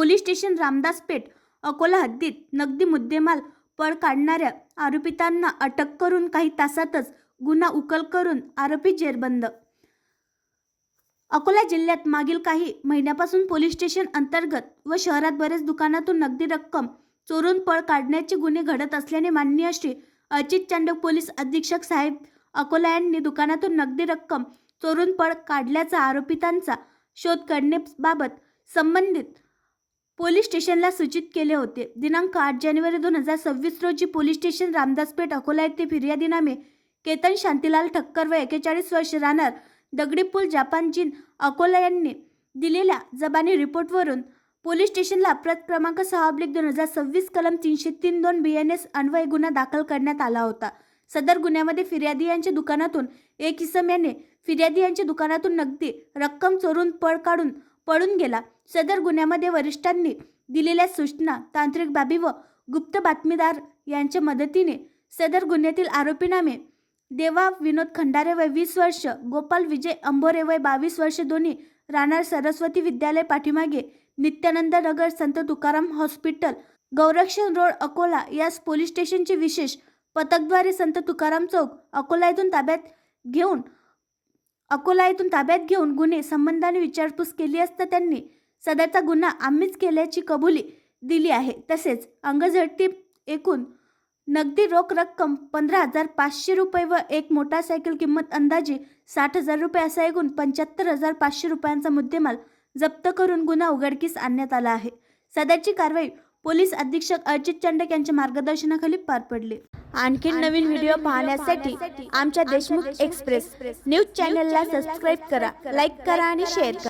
Police station Ramdaspeth Akola हद्दीत नगदी मुद्देमाल पळ काढणाऱ्या आरोपितांना अटक करून काही तासातच गुन्हा उकल करून आरोपी जेरबंद. अकोला जिल्ह्यात मागील काही महिन्यापासून पोलीस स्टेशन अंतर्गत व शहरात बरेच दुकानातून नगदी रक्कम चोरून पळ काढण्याचे गुन्हे घडत असल्याने माननीय श्री. अजित चांडक पोलीस अधीक्षक साहेब अकोला यांनी दुकानातून नगदी रक्कम चोरून पळ काढल्याचा आरोपितांचा शोध करण्याबाबत संबंधित पोलीस स्टेशनला सूचित केले होते. दिनांक आठ जानेवारी दोन हजार सव्वीस रोजी पोलीस स्टेशन रामदासपेठ अकोला येथे फिर्यादीनामे केतन शांतीलाल ठक्कर व एकेचाळीस वर्ष राहणार दगडीपूल जापान जीन अकोला यांनी दिलेल्या जबानी रिपोर्टवरून पोलीस स्टेशनला प्रत क्रमांक सहा ऑब्लिक दोन हजार सव्वीस कलम तीनशे तीन दोन बी एन एस अन्वय गुन्हा दाखल करण्यात आला होता. सदर गुन्ह्यामध्ये फिर्यादी यांच्या दुकानातून एक इसम याने फिर्यादी यांच्या दुकानातून नगदी रक्कम चोरून पळ काढून पळून गेला. सदर गुन्ह्यामध्ये वरिष्ठांनी दिलेल्या सूचना तांत्रिक बाबी व गुप्त बातमीदार यांच्या मदतीने सदर गुन्ह्यातील आरोपीनामे देवा विनोद खंडारे वय वीस वर्ष गोपाल विजय अंबोरे वय बावीस वर्ष दोन्ही राहणार सरस्वती विद्यालय पाठीमागे नित्यानंद नगर संत तुकाराम हॉस्पिटल गौरक्षण रोड अकोला यास पोलीस स्टेशनचे विशेष पथकद्वारे संत तुकाराम चौक अकोला येथून ताब्यात घेऊन अकोला येथून ताब्यात घेऊन गुन्हे संबंधाने विचारपूस केली असता त्यांनी सदरचा गुन्हा आम्हीच केल्याची कबुली दिली आहे. तसेच अंगझडती एकूण नगदी रोख रक्कम पंधरा हजार पाचशे रुपये व एक मोटारसायकल किंमत अंदाजे साठ हजार रुपये असा एकूण पंच्याहत्तर हजार पाचशे रुपयांचा मुद्देमाल जप्त करून गुन्हा उघडकीस आणण्यात आला आहे. सदरची कारवाई पोलीस अधीक्षक अजित चंडक यांच्या मार्गदर्शनाखाली पार पडली. आणखी नवीन व्हिडिओ पाहण्यासाठी आमच्या देशमुख एक्सप्रेस न्यूज चॅनलला सबस्क्राईब करा लाईक करा आणि शेअर करा.